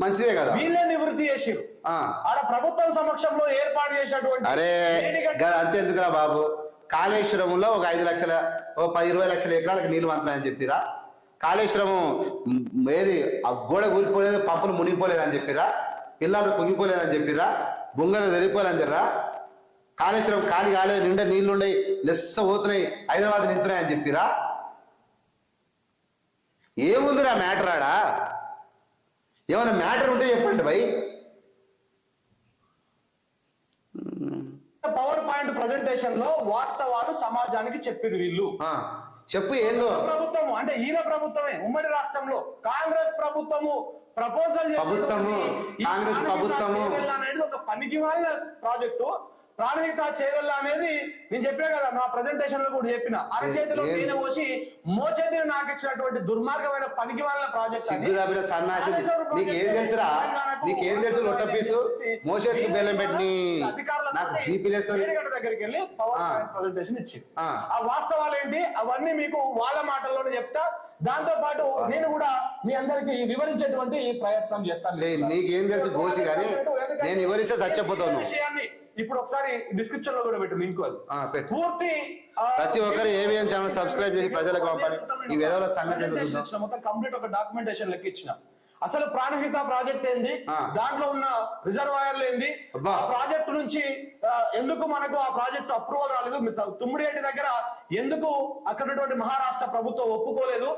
మంచిదే కదా. వీళ్ళే నివృత్తి చేసిరు ఆ. ఆడ ప్రభుత్వం సమక్షంలో ఏర్పాటు చేసినటువంటి అరే అంతే ఎందుకురా బాబు? కాళేశ్వరంలో ఒక ఐదు లక్షల ఓ పది ఇరవై లక్షల ఎకరాలకు నీళ్ళు వంతున్నాయని చెప్పిరా? కాళేశ్వరము మ్, ఏది ఆ గోడ కూలిపోలేదు పంపులు మునిగిపోలేదని చెప్పిరా? పిల్లలు కుంగిపోలేదని చెప్పిరా? బొంగలు జరిగిపోలేదని చెప్పరా? కాళేశ్వరం ఖాళీ కాలేదు నిండా నీళ్ళు ఉన్నాయి లెస్స పోతున్నాయి హైదరాబాద్ నింతున్నాయని చెప్పిరా? ఏముందిరా మ్యాటర్ ఆడా? ఏమైనా మ్యాటర్ ఉంటే చెప్పండి భయ్. పవర్ పాయింట్ ప్రజెంటేషన్లో వాస్తవాలు సమాజానికి చెప్పిరు వీళ్ళు. చెప్పు ఏందో. ప్రభుత్వం అంటే ఈయన ప్రభుత్వమే ఉమ్మడి రాష్ట్రంలో. కాంగ్రెస్ ప్రభుత్వము ప్రపోజల్ ప్రభుత్వము, కాంగ్రెస్ ప్రభుత్వము. ఒక పనికి వాళ్ళ ప్రాజెక్టు. ప్రాణహిత చేవెళ్ళ అనేది నేను చెప్పినా కదా నా ప్రెజెంటేషన్లో కూడా చెప్పిన. అరచేతిలో తేనె పోసి మోచేతిని నాకు ఇచ్చినటువంటి దుర్మార్గమైన పనికి వాళ్ళ ప్రాజెక్ట్ నీకు తెలుసురా? నీకేం తెలుసు లొట్ట పీసు మోసేతికి బెల్లం పెట్టి నాకు దగ్గరికి వెళ్ళి ప్రజెంటేషన్ ఇచ్చి ఆ. వాస్తవాలు ఏంటి? అవన్నీ మీకు వాళ్ళ మాటల్లోనే చెప్తా. దాంతో పాటు నేను కూడా మీ అందరికి వివరించేటువంటి ప్రయత్నం చేస్తాను. నీకేం తెలుసు గోసి కానీ నేను వివరిస్తే. విషయాన్ని ఇప్పుడు ఒకసారి డిస్క్రిప్షన్లో కూడా పెట్టు లింక్ అది. పూర్తి ప్రతి ఒక్కరు ఏవిఎం ఛానల్ సబ్స్క్రైబ్ చేసి ప్రజలకు ఈ సంగతి మొత్తం కంప్లీట్ ఒక డాక్యుమెంటేషన్ లెక్క ఇచ్చిన. అసలు ప్రాణహిత ప్రాజెక్ట్ ఏంది. దాంట్లో ఉన్న రిజర్వాయర్లు ఏంది. ఆ ప్రాజెక్టు నుంచి ఎందుకు మనకు ఆ ప్రాజెక్ట్ అప్రూవల్ రాలేదు? తుమ్మిడిగడ్డి దగ్గర ఎందుకు అక్కడ మహారాష్ట్ర ప్రభుత్వం ఒప్పుకోలేదు?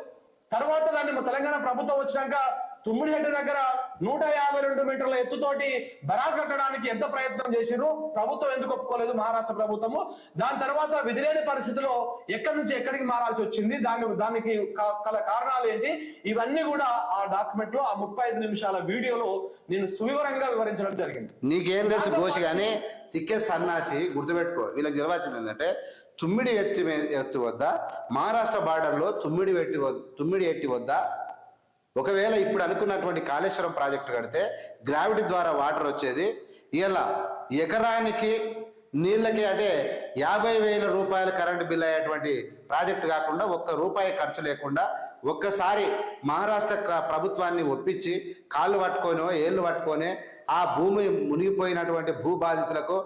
తర్వాత దాన్ని తెలంగాణ ప్రభుత్వం వచ్చినాక తుమ్మిడిగడ్డి దగ్గర నూట యాభై రెండు మీటర్ల ఎత్తుతోటి బరాజ్ కట్టడానికి ఎంత ప్రయత్నం చేసిర్రు? ప్రభుత్వం ఎందుకు ఒప్పుకోలేదు? మహారాష్ట్ర ప్రభుత్వము. దాని తర్వాత విధిలేని పరిస్థితిలో ఎక్కడి నుంచి ఎక్కడికి మారాల్సి వచ్చింది? దాని దానికి క- గల కారణాలు ఏంటి? ఇవన్నీ కూడా ఆ డాక్యుమెంట్లో ఆ ముప్పై ఐదు నిమిషాల వీడియోలో నేను సువివరంగా వివరించడం జరిగింది. నీకేం తెలుసు గోసి కానీ తిక్కే సన్నాసి గుర్తుపెట్టుకో. వీళ్ళకి జరవాల్సింది ఏంటంటే తుమ్మిడి ఎత్తి ఎత్తు వద్ద మహారాష్ట్ర బార్డర్లో తుమ్మిడి ఎట్టి వద్ద తుమ్మిడి ఎట్టి వద్ద ఒకవేళ ఇప్పుడు అనుకున్నటువంటి కాళేశ్వరం ప్రాజెక్టు కడితే గ్రావిటీ ద్వారా వాటర్ వచ్చేది. ఇలా ఎకరానికి నీళ్ళకి అంటే యాభై వేల రూపాయల కరెంటు బిల్ అయ్యేటువంటి ప్రాజెక్టు కాకుండా ఒక్క రూపాయి ఖర్చు లేకుండా ఒక్కసారి మహారాష్ట్ర ప్రభుత్వాన్ని ఒప్పించి కాళ్ళు పట్టుకొనో ఏళ్ళు పట్టుకొని ఆ భూమి మునిగిపోయినటువంటి భూ బాధితులకు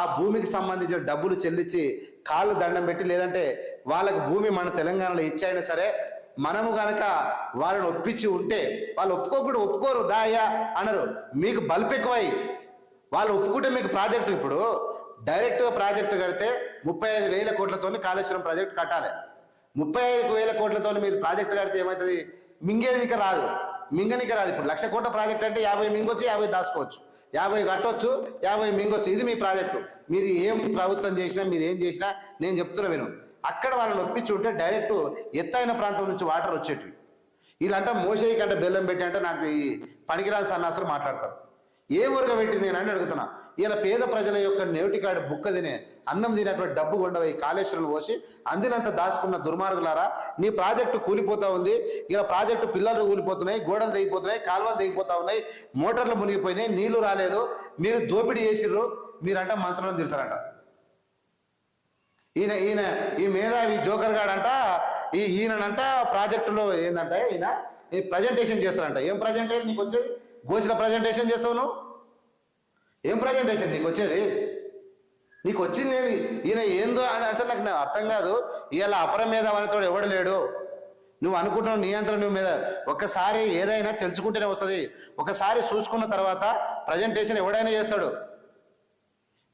ఆ భూమికి సంబంధించిన డబ్బులు చెల్లించి కాళ్ళు దండం పెట్టి లేదంటే వాళ్ళకి భూమి మన తెలంగాణలో ఇచ్చైనా సరే. మనము గనక వాళ్ళని ఒప్పించి ఉంటే వాళ్ళు ఒప్పుకోకుండా ఒప్పుకోరు దాయా అనరు. మీకు బల్పు ఎక్కువై వాళ్ళు ఒప్పుకుంటే మీకు ప్రాజెక్టు ఇప్పుడు డైరెక్ట్గా ప్రాజెక్టు కడితే ముప్పై ఐదు వేల కోట్లతో కాళేశ్వరం ప్రాజెక్ట్ కట్టాలి. ముప్పై ఐదు వేల కోట్లతో మీరు ప్రాజెక్టు కడితే ఏమవుతుంది? మింగేదిక రాదు. మింగనిక రాదు. ఇప్పుడు లక్ష కోట్ల ప్రాజెక్ట్ అంటే యాభై మింగొచ్చు యాభై దాచుకోవచ్చు. యాభై కట్టొచ్చు యాభై మింగొచ్చు. ఇది మీ ప్రాజెక్టు. మీరు ఏం ప్రభుత్వం చేసినా మీరు ఏం చేసినా నేను చెప్తున్నా విను. అక్కడ వాళ్ళని ఒప్పించి ఉంటే డైరెక్ట్ ఎత్తైన ప్రాంతం నుంచి వాటర్ వచ్చేటివి. వీళ్ళంటే మోసేయి కంటే బెల్లం పెట్టి అంటే నాకు ఈ పనికిరాని సన్నాసులు మాట్లాడతారు. ఏ ఊరుగా పెట్టి నేను అని అడుగుతున్నా. ఇలా పేద ప్రజల యొక్క నేటికాడి బుక్క తినే అన్నం తినేటువంటి డబ్బు కొండవై కాళేశ్వరం పోసి అందినంత దాచుకున్న దుర్మార్గులారా నీ ప్రాజెక్టు కూలిపోతా ఉంది ఇలా ప్రాజెక్టు పిల్లలు కూలిపోతున్నాయి గోడలు తెగిపోతున్నాయి కాలువలు తెగిపోతా ఉన్నాయి మోటార్లు మునిగిపోయినాయి నీళ్ళు రాలేదు మీరు దోపిడీ చేసిర్రు మీరంట మంత్రులను తిడతారంట. ఈయన ఈయన ఈ మేధావి జోకర్ గాడంట ఈ ఈయనంట ప్రాజెక్టులో ఏందంట ఈయన? ఈ ప్రజెంటేషన్ చేస్తారంట ఏం ప్రజెంటేషన్ నీకు వచ్చేది? గోచిన ప్రజెంటేషన్ చేస్తావు నువ్వు? ఏం ప్రజెంటేషన్ నీకు వచ్చేది? నీకు వచ్చింది ఏది? ఈయన ఏందో అని అసలు నాకు అర్థం కాదు. ఇలా అపర మేధావనితో ఎవడు లేడు. నువ్వు అనుకుంటున్నావు నియంత్రణ నువ్వు మీద. ఒక్కసారి ఏదైనా తెలుసుకుంటేనే వస్తుంది. ఒకసారి చూసుకున్న తర్వాత ప్రజెంటేషన్ ఎవడైనా చేస్తాడు.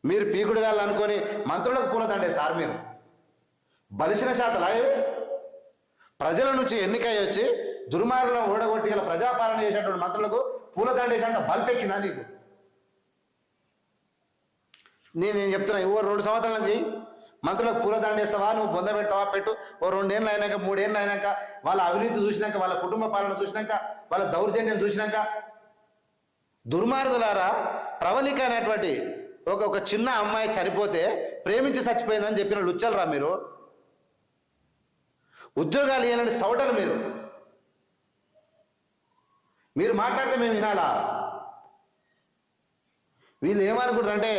మీరు పీకుడు అనుకొని మంత్రులకు పూలదండే సార్ మీరు బలిసిన శాతలా ప్రజల నుంచి ఎన్నికై వచ్చి దుర్మార్గులను ఓడగొట్టి ఇలా ప్రజాపాలన చేసేటువంటి మంత్రులకు పూలదండేసేంత బల్పెక్కిందా నీకు? నేను నేను చెప్తున్నా ఓ రెండు సంవత్సరాల నుంచి మంత్రులకు పూలదండేస్తావా నువ్వు బొంద పెడతావా? పెట్టు. ఓ రెండేళ్ళు అయినాక మూడేళ్ళు అయినాక వాళ్ళ అవినీతి చూసినాక వాళ్ళ కుటుంబ పాలన చూసినాక వాళ్ళ దౌర్జన్యం చూసినాక దుర్మార్గులారా ప్రవళిక అనేటువంటి ఒక ఒక చిన్న అమ్మాయి చనిపోతే ప్రేమించి చచ్చిపోయిందని చెప్పిన లుచ్చలరా మీరు? ఉద్యోగాలు ఇవ్వాలని సౌటలు మీరు. మీరు మాట్లాడితే మేము వినాలా? వీళ్ళు ఏమనుకుంటారు అంటే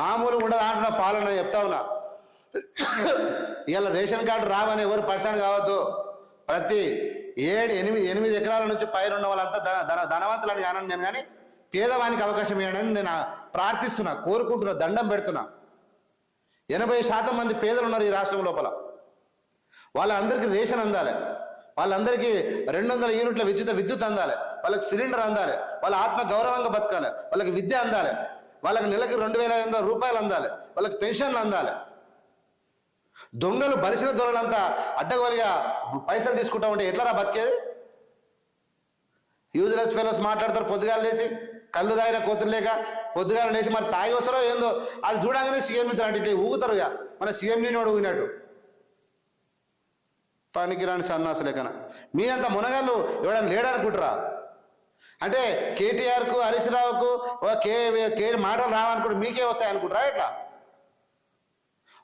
మామూలు ఉండదు అంటున్న పాలన చెప్తా ఉన్నా. ఇవాళ రేషన్ కార్డు రావని ఎవరు పర్సన్ కావద్దు. ప్రతి ఏడు ఎనిమిది ఎనిమిది ఎకరాల నుంచి పైన ఉన్న వాళ్ళంతా ధన ధన ధనవంతులని కానండి నేను కానీ పేదవానికి అవకాశం ఇవ్వడని నేను ప్రార్థిస్తున్నా కోరుకుంటున్నా దండం పెడుతున్నా. ఎనభై శాతం మంది పేదలు ఉన్నారు ఈ రాష్ట్రం లోపల. వాళ్ళందరికీ రేషన్ అందాలి. వాళ్ళందరికీ రెండు వందల యూనిట్ల విద్యుత్ విద్యుత్ అందాలి. వాళ్ళకి సిలిండర్ అందాలి. వాళ్ళ ఆత్మ గౌరవంగా బతకాలి. వాళ్ళకి విద్య అందాలి. వాళ్ళకి నెలకు రెండు వేల ఐదు వందల రూపాయలు అందాలి. వాళ్ళకి పెన్షన్లు అందాలి. దొంగలు బలిసిన దొరలంతా అడ్డగోలుగా పైసలు తీసుకుంటా ఉంటే ఎట్లరా బతికేది? యూజ్లెస్ ఫెలోస్ మాట్లాడతారు పొద్దుగాలు లేచి. కళ్ళు తాగిన కోతులు పొద్దుగాల లేచి మరి తాగి వస్తారో ఏందో? అది చూడంగానే సీఎం ఇద్దరు అంటే ఇట్లా ఊగుతారు ఇక. మన సీఎం నేను ఊగినట్టు. పనికిరాని సన్నాసులేకన మీ అంత మునగాళ్ళు ఎవడన్నా లేడనుకుంటారా? అంటే కేటీఆర్కు హరీష్ రావుకు ఓ కే కే మాటలు రావనుకుంటే మీకే వస్తాయి అనుకుంటారా ఎట్లా?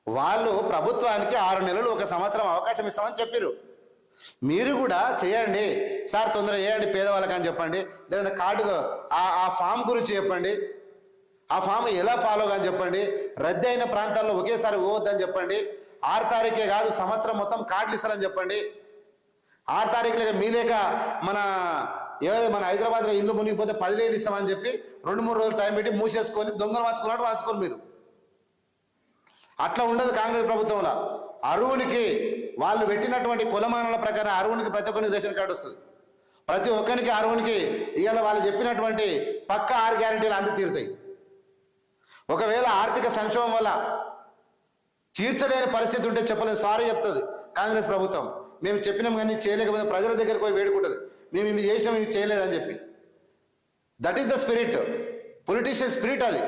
వాళ్ళు ప్రభుత్వానికి ఆరు నెలలు ఒక సంవత్సరం అవకాశం ఇస్తామని చెప్పారు మీరు కూడా చేయండి. సార్ తొందరగా చేయండి పేదవాళ్ళకి అని చెప్పండి. లేదంటే కార్డు ఆ ఆ ఫామ్ గురించి చెప్పండి. ఆ ఫామ్ ఎలా ఫాలో అని చెప్పండి. రద్దీ అయిన ప్రాంతాల్లో ఒకేసారి పోవద్దని చెప్పండి. ఆరు తారీఖే కాదు సంవత్సరం మొత్తం కార్డులు ఇస్తారని చెప్పండి. ఆరు తారీఖు లేక మన ఏదో మన హైదరాబాద్లో ఇల్లు మునిగిపోతే పదివేలు ఇస్తామని చెప్పి రెండు మూడు రోజులు టైం పెట్టి మూసేసుకొని దొంగలు వాచుకున్నట్టు మార్చుకోరు మీరు. అట్లా ఉండదు కాంగ్రెస్ ప్రభుత్వంలో. అరువునికి వాళ్ళు పెట్టినటువంటి కులమానాల ప్రకారం అరువునికి ప్రతి ఒక్కరికి రేషన్ కార్డు వస్తుంది. ప్రతి ఒక్కరికి అరువునికి ఇవాళ వాళ్ళు చెప్పినటువంటి పక్క ఆరు గ్యారంటీలు అంది తీరుతాయి. ఒకవేళ ఆర్థిక సంక్షోభం వల్ల తీర్చలేని పరిస్థితి ఉంటే చెప్పలేదు సారీ చెప్తుంది కాంగ్రెస్ ప్రభుత్వం. మేము చెప్పినాం కానీ చేయలేకపోతే ప్రజల దగ్గరికి పోయి వేడుకుంటుంది. మేము ఇవి చేసినాం ఇవి చేయలేదని చెప్పి. That is the spirit politician spirit అది.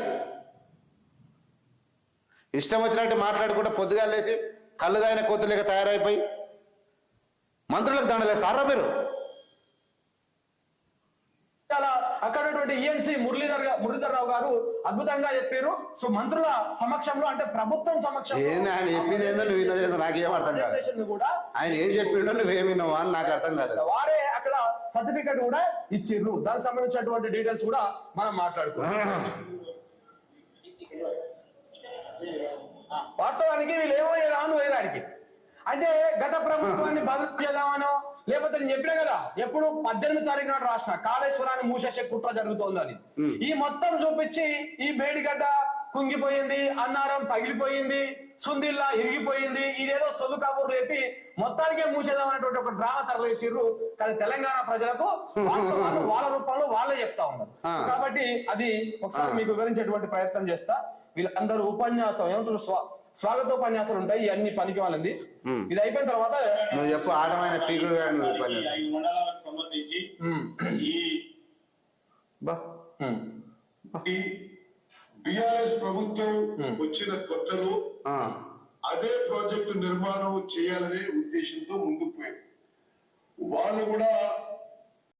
ఇష్టం వచ్చినట్టు మాట్లాడుకుంటే పొద్దుగా లేచి కళ్ళు దాగిన కోతులేక తయారైపోయి మంత్రులకు దండలేస్తారా మీరు? చాలా అక్కడ ఈఎన్సీ మురళీధర్ గా- మురళీధర్ రావు గారు అద్భుతంగా చెప్పారు. సో మంత్రుల సమక్షంలో అంటే ప్రభుత్వం సమక్షంలో ఏంది ఆయన చెప్పింది ఏందో నువ్వు విన్నది ఏందో నాకేం అర్థం కాదు. కూడా ఆయన ఏం చెప్పిండో నువ్వేం విన్నావా అని నాకు అర్థం కాలేదు. వారే అక్కడ సర్టిఫికెట్ కూడా ఇచ్చిర్రు. దానికి సంబంధించినటువంటి డీటెయిల్స్ కూడా మనం మాట్లాడుకున్నాం వాస్తవానికి వీళ్ళు ఏమో రాను వేయడానికి అంటే గత ప్రభుత్వాన్ని బదులు చేద్దామనో లేకపోతే నేను చెప్పినా కదా ఎప్పుడు పద్దెనిమిది తారీఖు నాడు రాసిన కాళేశ్వరాన్ని మూసేసే కుట్ర జరుగుతోందని ఈ మొత్తం చూపించి ఈ మేడిగడ్డ కుంగిపోయింది అన్నారం పగిలిపోయింది సుందిల్లా ఇరిగిపోయింది ఇదేదో సొల్లు కబుర్లు రేపి మొత్తానికే మూసేద్దాం అనేటువంటి ఒక డ్రామా తరలేసిర్రు. కానీ తెలంగాణ ప్రజలకు వాస్తవాలు వాళ్ళ రూపంలో వాళ్ళే చెప్తా ఉన్నారు. కాబట్టి అది ఒకసారి మీకు వివరించేటువంటి ప్రయత్నం చేస్తా. వీళ్ళందరూ ఉపన్యాసం ఏమంటారు స్వా స్వాగతోపన్యాసాలు ఉంటాయి ఇవన్నీ పనికి వాళ్ళది. ఇది అయిపోయిన తర్వాత నువ్వు చెప్పు పీకుడు సంబంధించి ఈ బిఆర్ఎస్ ప్రభుత్వం వచ్చిన కొత్తలో ఆ, అదే ప్రాజెక్టు నిర్మాణం చేయాలనే ఉద్దేశంతో ముందుకు పోయింది. వాళ్ళు కూడా